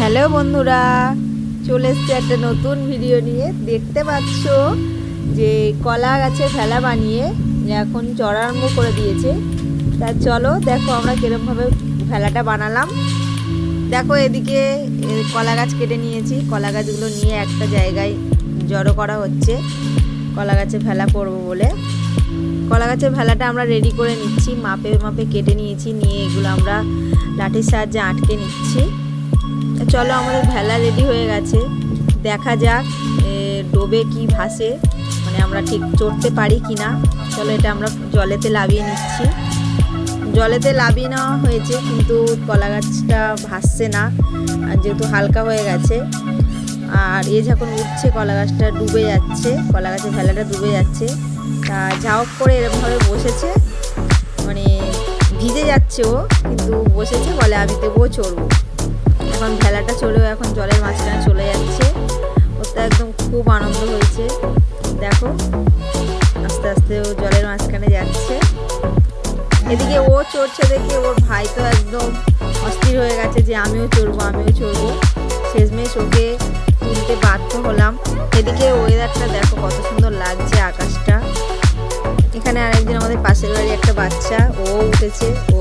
Hello বন্ধুরা, চলে এসছে একটা নতুন ভিডিও নিয়ে। দেখতে পাচ্ছ যে কলা গাছে ভেলা বানিয়ে এখন চড়া আরম্ভ করে দিয়েছে। তা চলো, দেখো আমরা কিরমভাবে ভেলাটা বানালাম। দেখো এদিকে কলা গাছ কেটে নিয়েছি। কলা গাছগুলো নিয়ে একটা জায়গায় জড়ো করা হচ্ছে। কলা গাছে ভেলা করব বলে। কলা গাছের ভেলাটা আমরা রেডি করে নিচ্ছি। মাপে মাপে কেটে নিয়েছি। নিয়ে এগুলো আমরা লাঠির সাহায্যে আটকে নিচ্ছি। চলো, আমাদের ভেলা রেডি হয়ে গেছে। দেখা যাক ডোবে কি ভাসে মানে আমরা ঠিক চড়তে পারি কি না চলো, এটা আমরা জলেতে লাভিয়ে নিচ্ছি। জলেতে লাভিয়ে নেওয়া হয়েছে, কিন্তু কলা গাছটা ভাসছে না যেহেতু হালকা হয়ে গেছে। আর এ যখন উঠছে, কলা গাছটা ডুবে যাচ্ছে, কলা গাছের ভেলাটা ডুবে যাচ্ছে। তা হোক করে এরকমভাবে বসেছে মানে ভিজে যাচ্ছে ও, কিন্তু বসেছে বলে আমি তবুও চড়বো। এখন ভেলাটা চড়েও এখন জলের মাঝখানে চলে যাচ্ছে। ওটা একদম খুব আনন্দ হয়েছে। দেখো, আস্তে আস্তে ও জলের মাঝখানে যাচ্ছে। এদিকে ও চড়ছে দেখে ওর ভাই তো একদম অস্থির হয়ে গেছে যে আমিও চড়বো আমিও চড়বো। শেষমেশ ওকে তুলতে বাধ্য হলাম। এদিকে ওয়েদারটা দেখো কত সুন্দর লাগছে আকাশটা। এখানে আরেকজন আমাদের পাশের বাড়ি একটা বাচ্চা, ও উঠেছে, ও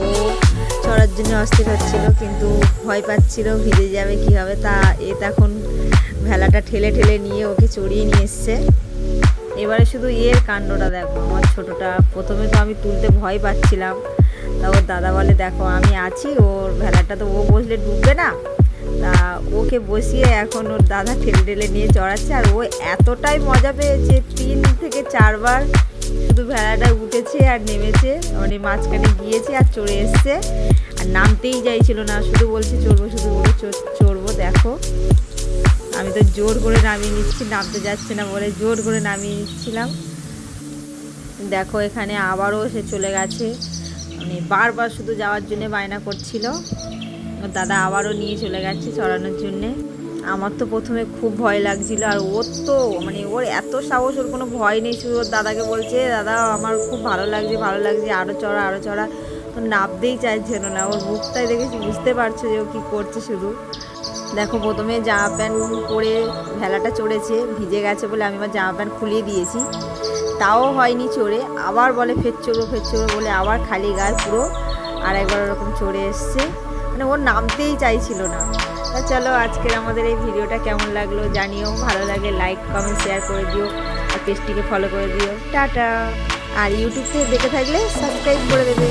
চড়ার জন্য অস্থির হচ্ছিল, কিন্তু ভয় পাচ্ছিল, ভিজে যাবে কি হবে তা এ তখন ভেলাটা ঠেলে ঠেলে নিয়ে ওকে চড়িয়ে নিয়ে এসছে। এবারে শুধু এর কাণ্ডটা দেখো, আমার ছোটোটা। প্রথমে তো আমি তুলতে ভয় পাচ্ছিলাম। তা ওর দাদা বলে, দেখো, আমি আছি, ওর ভেলাটা তো ও বসলে ডুববে না। তা ওকে বসিয়ে এখন ওর দাদা ঠেলে ঠেলে নিয়ে চড়াচ্ছে, আর ও এতটাই মজা পেয়েছে, তিন থেকে চারবার শুধু ভেড়াটা উঠেছে আর নেমেছে মানে মাঝখানে গিয়েছে আর চড়ে এসছে। আর নামতেই চাইছিল না, শুধু বলছে, চড়বো, শুধু বলে চড়বো, দেখো। আমি তো জোর করে নামিয়ে নিচ্ছি, নামতে যাচ্ছে না বলে জোর করে নামিয়ে নিচ্ছিলাম। দেখো, এখানে আবারও সে চলে গেছে। মানে বারবার শুধু যাওয়ার জন্য বায়না করছিল। দাদা আবারও নিয়ে চলে গেছে চড়ানোর জন্যে। আমার তো প্রথমে খুব ভয় লাগছিল আর ওর তো মানে ওর এত সাহস, ওর কোনো ভয় নেই। শুধু ওর দাদাকে বলছে, দাদা, আমার খুব ভালো লাগছে ভালো লাগছে আরও চড়া আরও চড়া। তো নামতেই চাইছিল না ওর মুখটাই দেখেছি, বুঝতে পারছ যে ও কী করছে শুধু। দেখো, প্রথমে জামা প্যান্ট পরে ভেলাটা চড়েছে, ভিজে গেছে বলে আমি আমার জামা প্যান্ট খুলিয়ে দিয়েছি। তাও হয়নি চড়ে, আবার বলে, ফের চড়ো ফের চড়ো, বলে আবার খালি গায়ে পুরো আর একবার ওরকম চড়ে এসছে। মানে ওর নামতেই চাইছিল না। তা চলো আজকের আমাদের এই ভিডিওটা কেমন লাগল জানিও। ভালো লাগে লাইক কমেন্ট শেয়ার করে দিও আর পেজটিকে ফলো করে দিও। টাটা। আর ইউটিউব থেকে দেখে থাকলে সাবস্ক্রাইব করে দেবে।